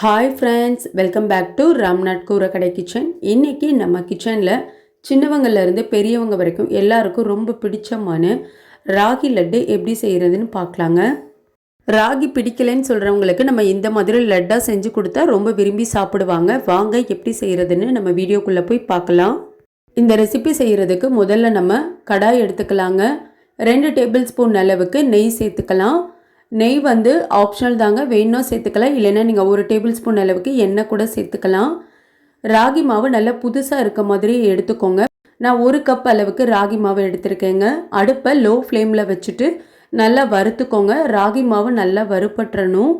Hi friends welcome back to Ramnath கூரக்கடை kitchen இன்றைக்கி நம்ம கிச்சனில் சின்னவங்கள்லேருந்து பெரியவங்க வரைக்கும் எல்லாருக்கும் ரொம்ப பிடிச்சமான ராகி லட்டு எப்படி செய்கிறதுன்னு பார்க்கலாங்க. ராகி பிடிக்கலைன்னு சொல்கிறவங்களுக்கு நம்ம இந்த மாதிரி லட்டாக செஞ்சு கொடுத்தா ரொம்ப விரும்பி சாப்பிடுவாங்க. வாங்க எப்படி செய்கிறதுன்னு நம்ம வீடியோக்குள்ளே போய் பார்க்கலாம். இந்த ரெசிபி செய்கிறதுக்கு முதல்ல நம்ம கடாய் எடுத்துக்கலாங்க. ரெண்டு டேபிள் ஸ்பூன் அளவுக்கு நெய் சேர்த்துக்கலாம். நெய் வந்து ஆப்ஷனல் தாங்க. வேணும் சேர்த்துக்கலாம். இல்லைன்னா நீங்கள் ஒரு டேபிள் ஸ்பூன் அளவுக்கு எண்ணெய் கூட சேர்த்துக்கலாம். ராகி மாவு நல்லா புதுசாக இருக்க மாதிரி எடுத்துக்கோங்க. நான் ஒரு கப் அளவுக்கு ராகி மாவு எடுத்திருக்கேங்க. அடுப்பை லோ ஃப்ளேமில் வச்சுட்டு நல்லா வறுத்துக்கோங்க. ராகி மாவு நல்லா வறுபட்டுறணும்.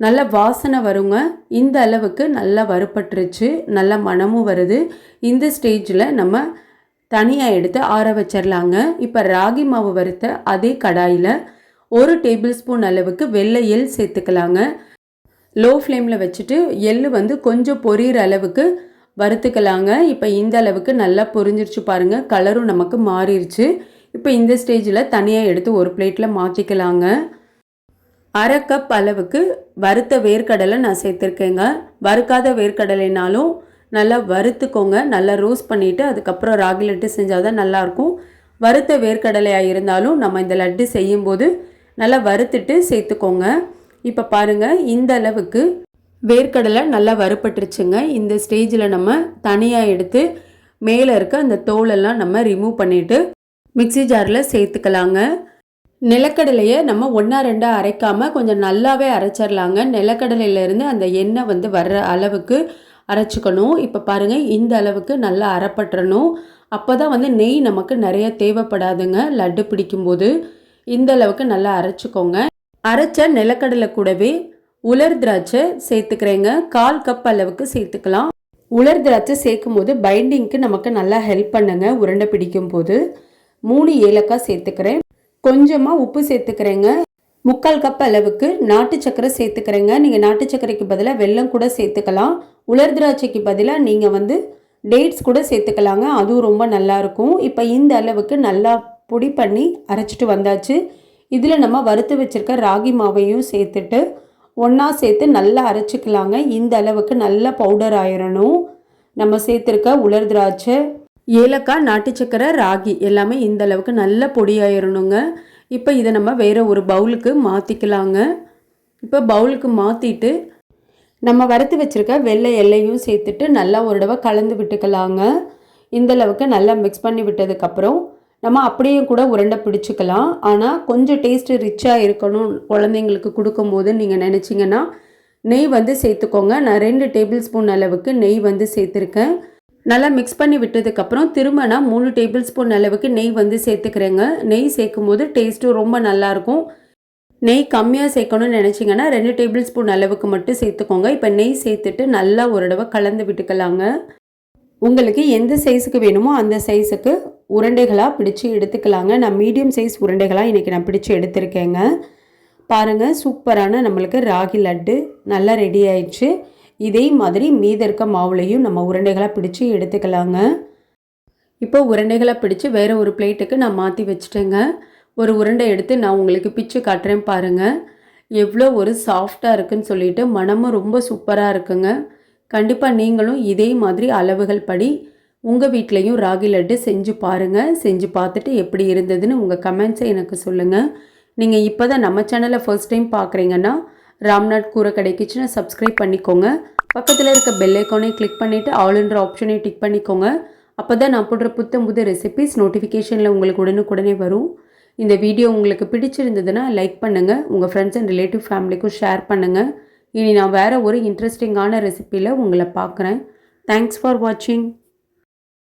நல்ல வாசனை வருங்க. இந்த அளவுக்கு நல்லா வறுபட்டுருச்சு. நல்ல மனமும் வருது. இந்த ஸ்டேஜில் நம்ம தனியாக எடுத்து ஆற வச்சிடலாங்க இப்போ ராகி மாவு வறுத்த அதே கடாயில் ஒரு டேபிள் ஸ்பூன் அளவுக்கு வெள்ளை எள் சேர்த்துக்கலாங்க. லோ ஃப்ளேமில் வச்சுட்டு எள் வந்து கொஞ்சம் பொரியிற அளவுக்கு வறுத்துக்கலாங்க. இப்போ இந்த அளவுக்கு நல்லா பொரிஞ்சிருச்சு பாருங்கள் கலரும் நமக்கு மாறிடுச்சு இப்போ இந்த ஸ்டேஜில் தனியாக எடுத்து ஒரு பிளேட்டில் மாற்றிக்கலாங்க அரை கப் அளவுக்கு வறுத்த வேர்க்கடலை நான் சேர்த்துருக்கேங்க. வறுக்காத வேர்க்கடலைனாலும் நல்லா வறுத்துக்கோங்க. நல்லா ரோஸ்ட் பண்ணிவிட்டு அதுக்கப்புறம் ராகி லட்டு செஞ்சால் தான் நல்லாயிருக்கும். வறுத்த வேர்க்கடலையாக இருந்தாலும் நம்ம இந்த லட்டு செய்யும்போது நல்லா வறுத்துட்டு சேர்த்துக்கோங்க. இப்போ பாருங்கள் இந்த அளவுக்கு வேர்க்கடலை நல்லா வறுப்பட்டுருச்சுங்க இந்த ஸ்டேஜில் நம்ம தனியாக எடுத்து மேலே இருக்க அந்த தோலெல்லாம் நம்ம ரிமூவ் பண்ணிவிட்டு மிக்சி ஜாரில் சேர்த்துக்கலாங்க. நிலக்கடலையை நம்ம ஒன்றா ரெண்டாக அரைக்காமல் கொஞ்சம் நல்லாவே அரைச்சிடலாங்க நிலக்கடலையிலேருந்து அந்த எண்ணெய் வந்து வர்ற அளவுக்கு அரைச்சிக்கணும். இப்போ பாருங்கள் இந்த அளவுக்கு நல்லா அரைப்பட்டுறணும். அப்போ தான் வந்து நெய் நமக்கு நிறைய தேவைப்படாதுங்க லட்டு பிடிக்கும்போது. இந்த அளவுக்கு நல்லா அரைச்சிக்கோங்க. அரைச்ச நிலக்கடலை கூடவே உலர் திராட்சை சேர்த்துக்கிறேங்க. கால் கப் அளவுக்கு சேர்த்துக்கலாம். உலர் திராட்சை சேர்க்கும் போது பைண்டிங்க்கு நமக்கு நல்லா ஹெல்ப் பண்ணுங்க உருண்டை பிடிக்கும் போது மூணு ஏலக்காய் சேர்த்துக்கிறேன். கொஞ்சமாக உப்பு சேர்த்துக்கிறேங்க. முக்கால் கப் அளவுக்கு நாட்டு சக்கரை சேர்த்துக்கிறேங்க. நீங்கள் நாட்டு சக்கரைக்கு பதிலாக வெல்லம் கூட சேர்த்துக்கலாம். உலர் திராட்சைக்கு பதிலாக நீங்கள் வந்து டேட்ஸ் கூட சேர்த்துக்கலாங்க. அதுவும் ரொம்ப நல்லாயிருக்கும் இப்போ இந்த அளவுக்கு நல்லா பொடி பண்ணி அரைச்சிட்டு வந்தாச்சு. இதில் நம்ம வறுத்து வச்சுருக்க ராகி மாவையும் சேர்த்துட்டு ஒன்றா சேர்த்து நல்லா அரைச்சிக்கலாங்க. இந்த அளவுக்கு நல்லா பவுடர் ஆயிடணும் நம்ம சேர்த்துருக்க உலர் திராட்சை ஏலக்காய் நாட்டு சக்கரை ராகி எல்லாமே இந்த அளவுக்கு நல்ல பொடியாயிரணுங்க இப்போ இதை நம்ம வேறு ஒரு பவுலுக்கு மாற்றிக்கலாங்க இப்போ பவுலுக்கு மாற்றிட்டு நம்ம வறுத்து வச்சுருக்க வெள்ளை எல்லையும் சேர்த்துட்டு நல்லா ஒரு தடவை கலந்து விட்டுக்கலாங்க. இந்த அளவுக்கு நல்லா மிக்ஸ் பண்ணி விட்டதுக்கப்புறம் நம்ம அப்படியே கூட உருண்டை பிடிச்சிக்கலாம். ஆனால் கொஞ்சம் டேஸ்ட்டு ரிச்சாக இருக்கணும் குழந்தைங்களுக்கு கொடுக்கும்போது நீங்கள் நினச்சிங்கன்னா நெய் வந்து சேர்த்துக்கோங்க. நான் ரெண்டு டேபிள் ஸ்பூன் அளவுக்கு நெய் வந்து சேர்த்துருக்கேன். நல்லா மிக்ஸ் பண்ணி விட்டதுக்கப்புறம் திரும்ப நான் மூணு டேபிள் ஸ்பூன் அளவுக்கு நெய் வந்து சேர்த்துக்கிறேங்க. நெய் சேர்க்கும் போது டேஸ்ட்டும் ரொம்ப நல்லாயிருக்கும். நெய் கம்மியாக சேர்க்கணும்னு நினச்சிங்கன்னா ரெண்டு டேபிள் ஸ்பூன் அளவுக்கு மட்டும் சேர்த்துக்கோங்க. இப்போ நெய் சேர்த்துட்டு நல்லா ஒரு தடவை கலந்து விட்டுக்கலாங்க. உங்களுக்கு எந்த சைஸுக்கு வேணுமோ அந்த சைஸுக்கு உருண்டைகளாக பிடிச்சி எடுத்துக்கலாங்க. நான் மீடியம் சைஸ் உருண்டைகளாக இன்றைக்கி நான் பிடிச்சி எடுத்திருக்கேங்க. பாருங்கள் சூப்பரான நம்மளுக்கு ராகி லட்டு நல்லா ரெடி ஆயிடுச்சு. இதே மாதிரி மீத இருக்க மாவுலையும் நம்ம உருண்டைகளாக பிடிச்சி எடுத்துக்கலாங்க. இப்போ உருண்டைகளை பிடிச்சி வேறு ஒரு பிளேட்டுக்கு நான் மாற்றி வச்சுட்டேங்க. ஒரு உருண்டை எடுத்து நான் உங்களுக்கு பிச்சு காட்டுறேன் பாருங்கள் எவ்வளோ ஒரு சாஃப்டாக இருக்குன்னு சொல்லிட்டு மனமும் ரொம்ப சூப்பராக இருக்குங்க. கண்டிப்பாக நீங்களும் இதே மாதிரி அளவுகள் படி உங்கள் வீட்லேயும் ராகி லட்டு செஞ்சு பாருங்கள் செஞ்சு பார்த்துட்டு எப்படி இருந்ததுன்னு உங்கள் கமெண்ட்ஸை எனக்கு சொல்லுங்கள் நீங்கள் இப்போ தான் நம்ம சேனலை ஃபர்ஸ்ட் டைம் பார்க்குறீங்கன்னா ராம்நாத் கூரை கிச்சனை சப்ஸ்கிரைப் பண்ணிக்கோங்க. பக்கத்தில் இருக்க பெல் ஐக்கானை கிளிக் பண்ணிவிட்டு ஆல்ன்ற ஆப்ஷனை டிக் பண்ணிக்கோங்க. அப்போ தான் நான் போடுற புத்தம் புது ரெசிபிஸ் நோட்டிஃபிகேஷனில் உங்களுக்கு உடனுக்குடனே வரும். இந்த வீடியோ உங்களுக்கு பிடிச்சிருந்ததுன்னா லைக் பண்ணுங்கள் உங்கள் ஃப்ரெண்ட்ஸ் அண்ட் ரிலேட்டிவ் ஃபேமிலிக்கும் ஷேர் பண்ணுங்கள் இனி நான் வேறு ஒரு இன்ட்ரெஸ்டிங்கான ரெசிப்பியில் உங்களை பார்க்குறேன். தேங்க்ஸ் ஃபார் வாட்சிங்